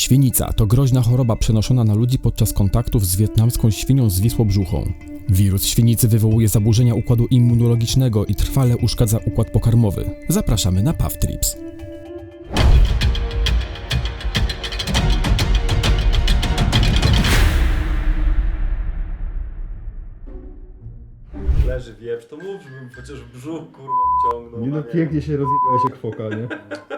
Świnica to groźna choroba przenoszona na ludzi podczas kontaktów z wietnamską świnią z wisłobrzuchą. Wirus świnicy wywołuje zaburzenia układu immunologicznego i trwale uszkadza układ pokarmowy. Zapraszamy na Puff Trips. Chociaż brzuch kurwa wciągnął. Nie no, a pięknie się rozjebała się kwoka, nie?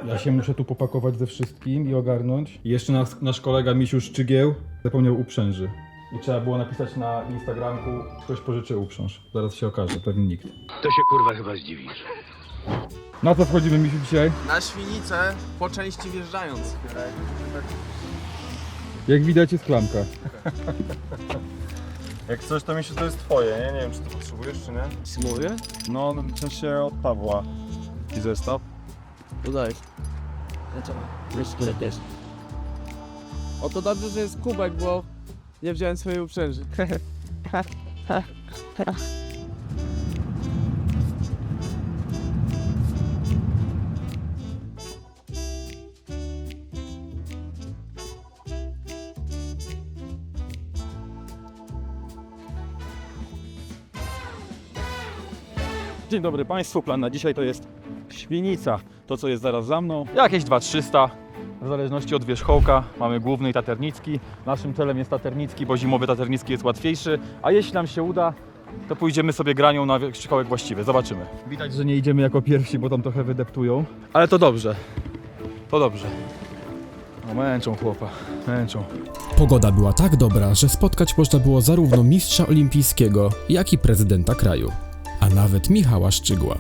Ja się muszę tu popakować ze wszystkim i ogarnąć. I jeszcze nasz, nasz kolega Misiu Szczygieł zapomniał uprzęży. I trzeba było napisać na Instagramku, ktoś pożyczy uprząż. Zaraz się okaże, pewnie nikt. To się kurwa chyba zdziwisz. Na co wchodzimy Misiu dzisiaj? Na świnicę po części wjeżdżając. Jak widać jest klamka. Jak coś to Misiu to jest twoje, nie? Nie wiem czy to potrzebujesz czy nie? Moje? No, w sensie od Pawła. I zestaw. Dodaj. Jeszcze też. O to dobrze, że jest kubek, bo nie wziąłem swojej uprzęży. Dzień dobry Państwu, plan na dzisiaj to jest świnica. To co jest zaraz za mną, jakieś 2300 w zależności od wierzchołka. Mamy główny i taternicki. Naszym celem jest taternicki, bo zimowy taternicki jest łatwiejszy. A jeśli nam się uda, to pójdziemy sobie granią na wierzchołek właściwy. Zobaczymy. Widać, że nie idziemy jako pierwsi, bo tam trochę wydeptują. Ale to dobrze. To dobrze. No męczą chłopa, męczą. Pogoda była tak dobra, że spotkać można było zarówno mistrza olimpijskiego, jak i prezydenta kraju, a nawet Michała Szczygła.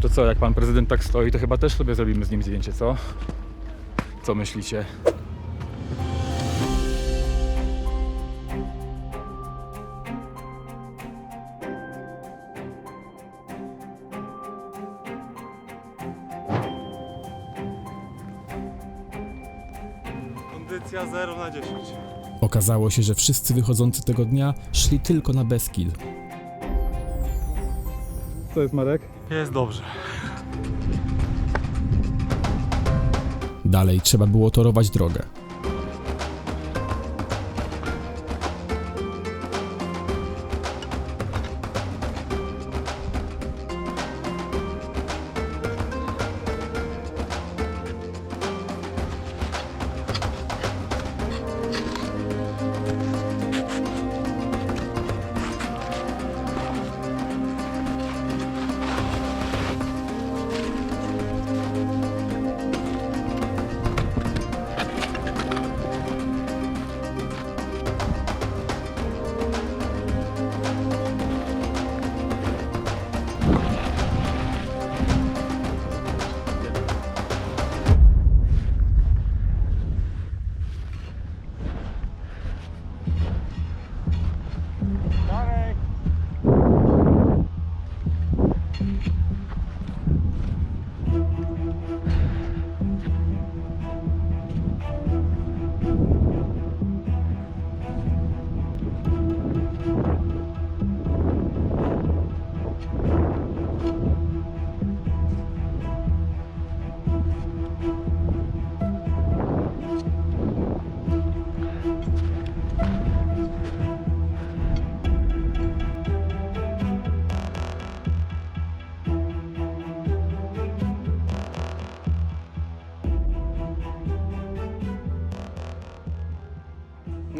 To co, jak pan prezydent tak stoi, to chyba też sobie zrobimy z nim zdjęcie, co? Co myślicie? Kondycja 0 na 10. Okazało się, że wszyscy wychodzący tego dnia szli tylko na Beskid. Co jest Marek? Jest dobrze. Dalej trzeba było torować drogę.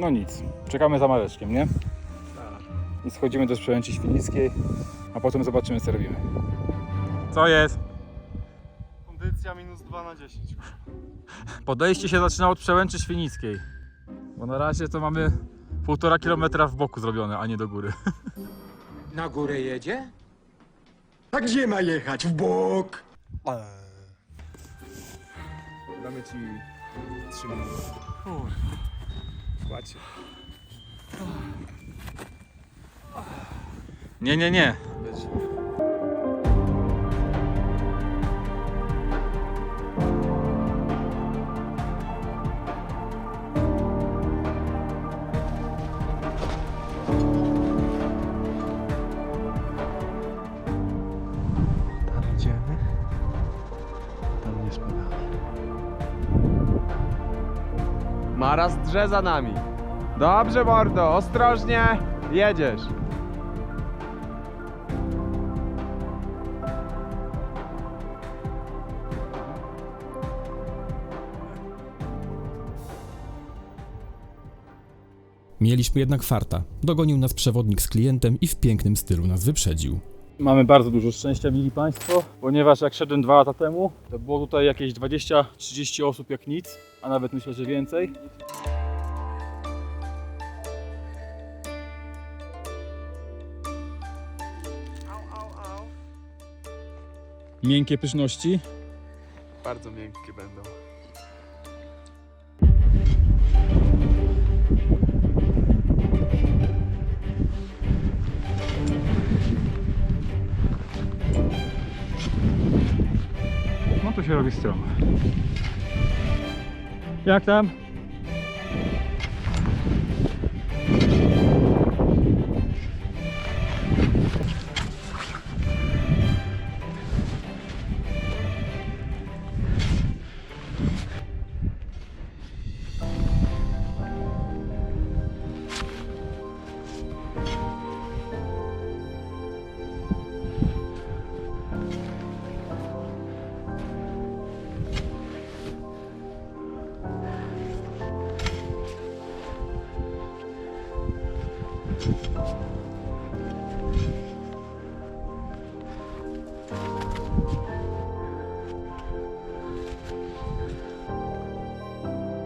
No nic, czekamy za Mareczkiem, nie? I schodzimy do Sprzęci Świnickiej, a potem zobaczymy co robimy. Co jest? Kondycja minus 2 na 10. Podejście się zaczyna od Przełęczy Świnickiej. Bo na razie to mamy półtora kilometra w boku zrobione, a nie do góry. Na górę jedzie? A gdzie ma jechać? W bok? Damy ci 3 minuty. Płacie. Nie, nie, nie. Tam idziemy. Tam nie spadamy. Maras drze za nami. Dobrze, mordo, ostrożnie. Jedziesz. Mieliśmy jednak farta. Dogonił nas przewodnik z klientem i w pięknym stylu nas wyprzedził. Mamy bardzo dużo szczęścia, mili Państwo, ponieważ jak szedłem dwa lata temu, to było tutaj jakieś 20-30 osób jak nic, a nawet myślę, że więcej. Miękkie pyszności. Bardzo miękkie będą. To się robi stromo. Jak tam?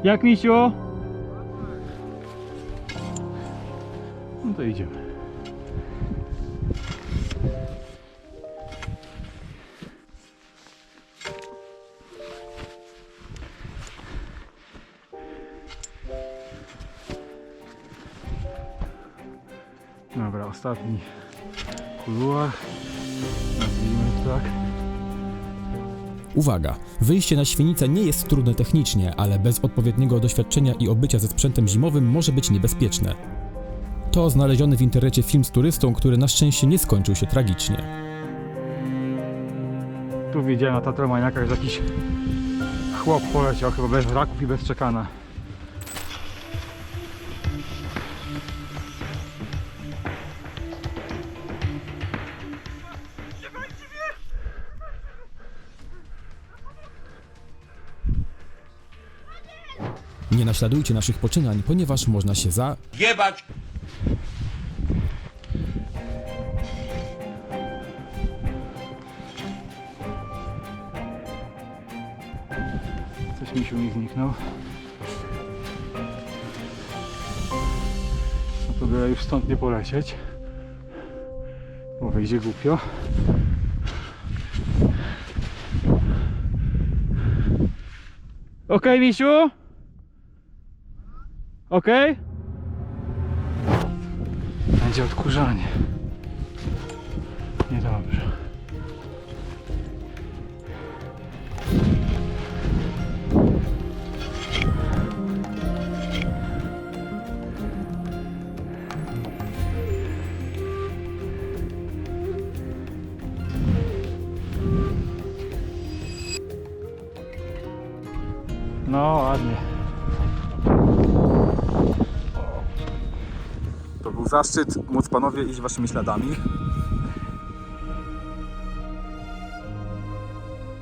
Jak misiu? No to idziemy. Dobra, ostatni kuluar. Nazwijmy tak. Uwaga! Wyjście na świnicę nie jest trudne technicznie, ale bez odpowiedniego doświadczenia i obycia ze sprzętem zimowym może być niebezpieczne. To znaleziony w internecie film z turystą, który na szczęście nie skończył się tragicznie. Tu widziałem na Tatromaniakach, że jakiś chłop poleciał chyba bez raków i bez czekana. Nie naśladujcie naszych poczynań, ponieważ można się za... Jebać! Coś misiu mi zniknął. No to byle już stąd nie polecieć. Bo wyjdzie głupio. Okej, misiu? Okej? Będzie odkurzanie. Niedobrze. No ładnie. Był zaszczyt móc panowie iść waszymi śladami.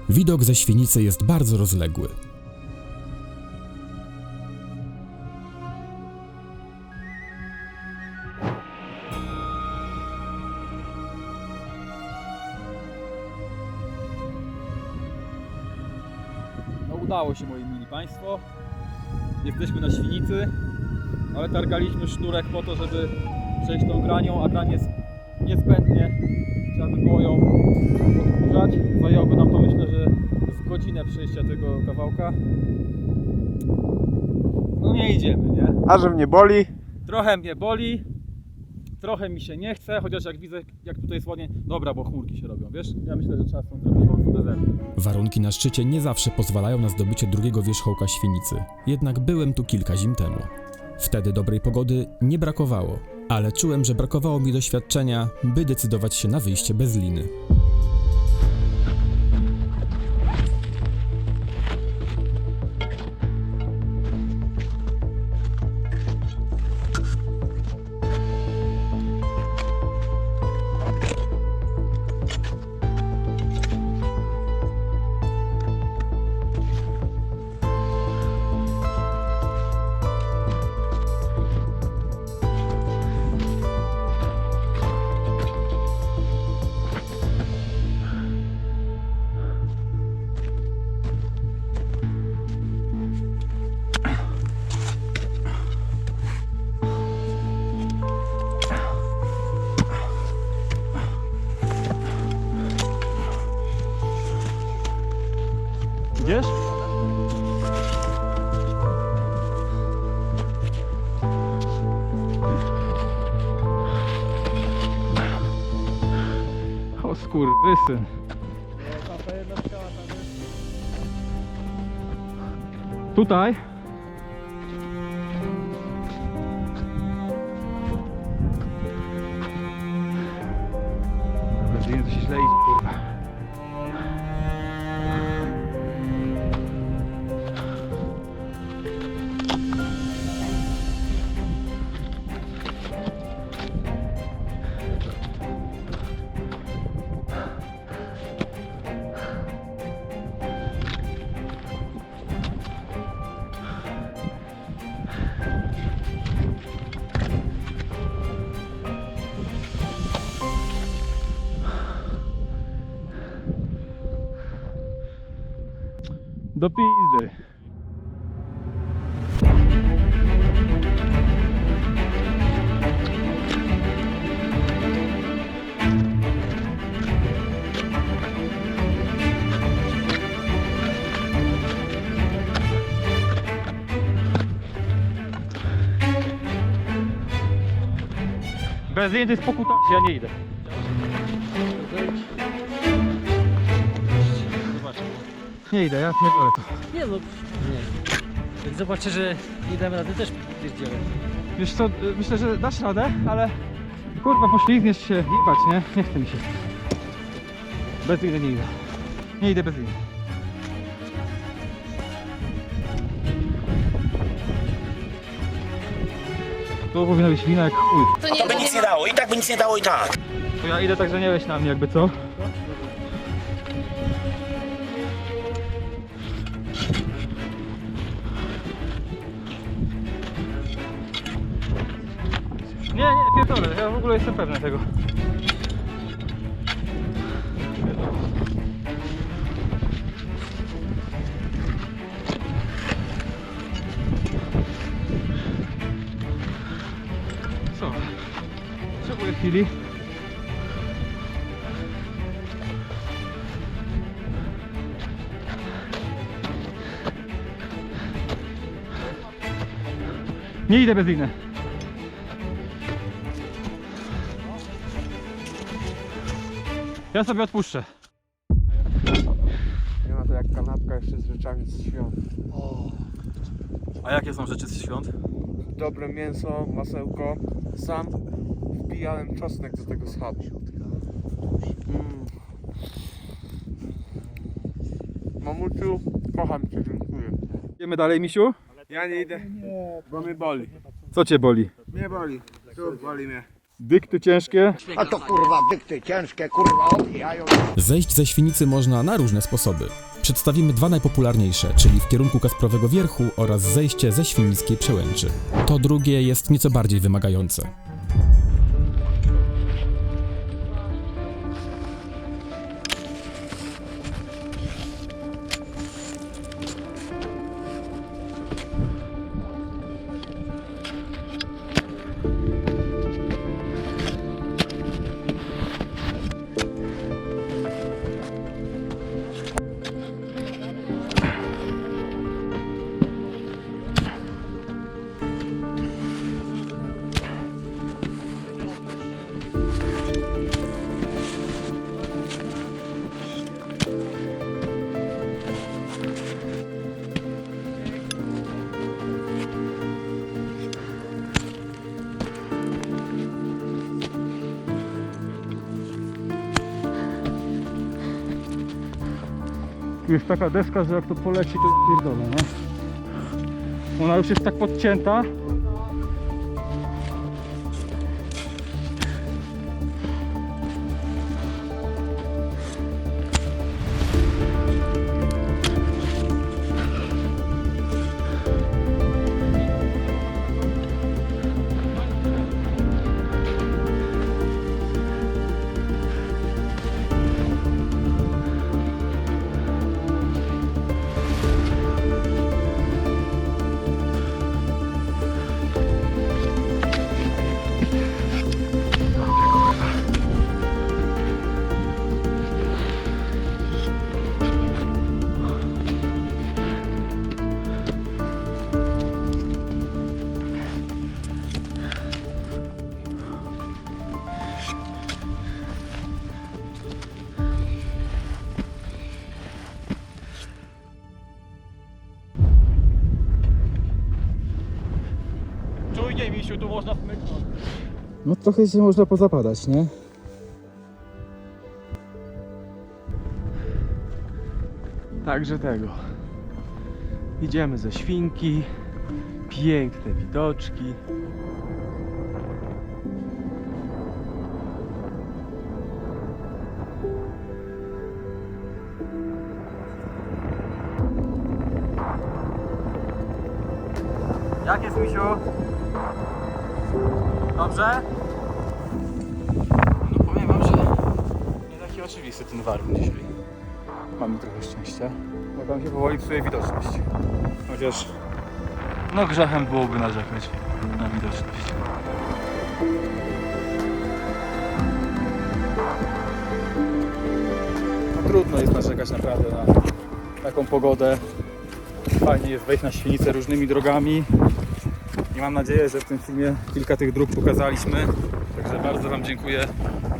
Widok ze świnicy jest bardzo rozległy. No udało się moi mili Państwo. Jesteśmy na Świnicy, ale targaliśmy sznurek po to, żeby przejść tą granią, a grań jest niezbędnie. Trzeba by było ją odkurzać. Zajęłoby nam to myślę, że z godzinę przejścia tego kawałka. No nie idziemy, nie? A że mnie boli? Trochę mnie boli, trochę mi się nie chce, chociaż jak widzę, jak tutaj jest ładnie, dobra, bo chmurki się robią, wiesz? Ja myślę, że trzeba stąd zrobić po prostu. Warunki na szczycie nie zawsze pozwalają na zdobycie drugiego wierzchołka świnicy, jednak byłem tu kilka zim temu. Wtedy dobrej pogody nie brakowało, ale czułem, że brakowało mi doświadczenia, by decydować się na wyjście bez liny. Skurwysyn. Tutaj Do pizdy. Bez jest pokuta, ja nie idę. Nie idę, ja pierdolę to. Nie no, nie. Jak zobaczę, że nie damy rady, też pierdzielę. Wiesz co, myślę, że dasz radę, ale kurwa poślizgniesz się, jebać, nie? Nie chce mi się. Bez liny nie idę. Nie idę bez liny. Tu powinna być lina jak chuj. To by nic nie dało, i tak by nic nie dało i tak. To ja idę tak, że nie weź na mnie jakby co? Pierdolę, ja w ogóle jestem pewny tego. Co? Potrzebuję chwili. Nie idę bez liny. Ja sobie odpuszczę. Nie ma to jak kanapka jeszcze z rzeczami z świąt. A jakie są rzeczy z świąt? Dobre mięso, masełko. Sam wbijałem czosnek do tego schabu. Mm. Mamuciu, kocham cię, dziękuję. Idziemy dalej, misiu? Ja nie idę, bo mnie boli. Co cię boli? Mnie boli. Tu boli mnie. Dykty ciężkie? A to kurwa dykty ciężkie, kurwa obijają. Zejść ze świnicy można na różne sposoby. Przedstawimy dwa najpopularniejsze, czyli w kierunku Kasprowego Wierchu oraz zejście ze Świnickiej Przełęczy. To drugie jest nieco bardziej wymagające. Jest taka deska, że jak to poleci, to pierdolę, nie? Ona już jest tak podcięta. Czujnie, misiu, tu można. No trochę się można pozapadać, nie? Także tego. Idziemy ze świnki. Piękne widoczki. Jak jest, misiu? Dobrze? No powiem wam, że nie taki oczywisty ten warun dzisiaj. Mamy trochę szczęścia, bo tam się powoli psuje widoczność. Chociaż no grzechem byłoby narzekać na widoczność. No, trudno jest narzekać naprawdę na taką pogodę. Fajnie jest wejść na świnicę różnymi drogami. I mam nadzieję, że w tym filmie kilka tych dróg pokazaliśmy. Także bardzo Wam dziękuję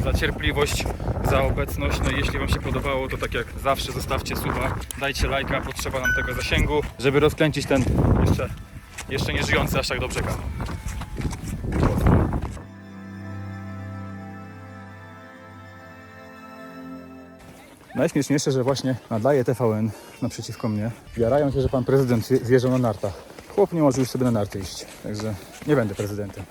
za cierpliwość, za obecność. No i jeśli Wam się podobało, to tak jak zawsze zostawcie suba, dajcie lajka, potrzeba nam tego zasięgu, żeby rozkręcić ten jeszcze, jeszcze nie żyjący aż tak dobrze kanał. Najśmieszniejsze, że właśnie nadaje TVN naprzeciwko mnie. Jarają się, że pan prezydent zjeżdżał na nartach. Chłop nie może już sobie na narty iść, także nie będę prezydentem.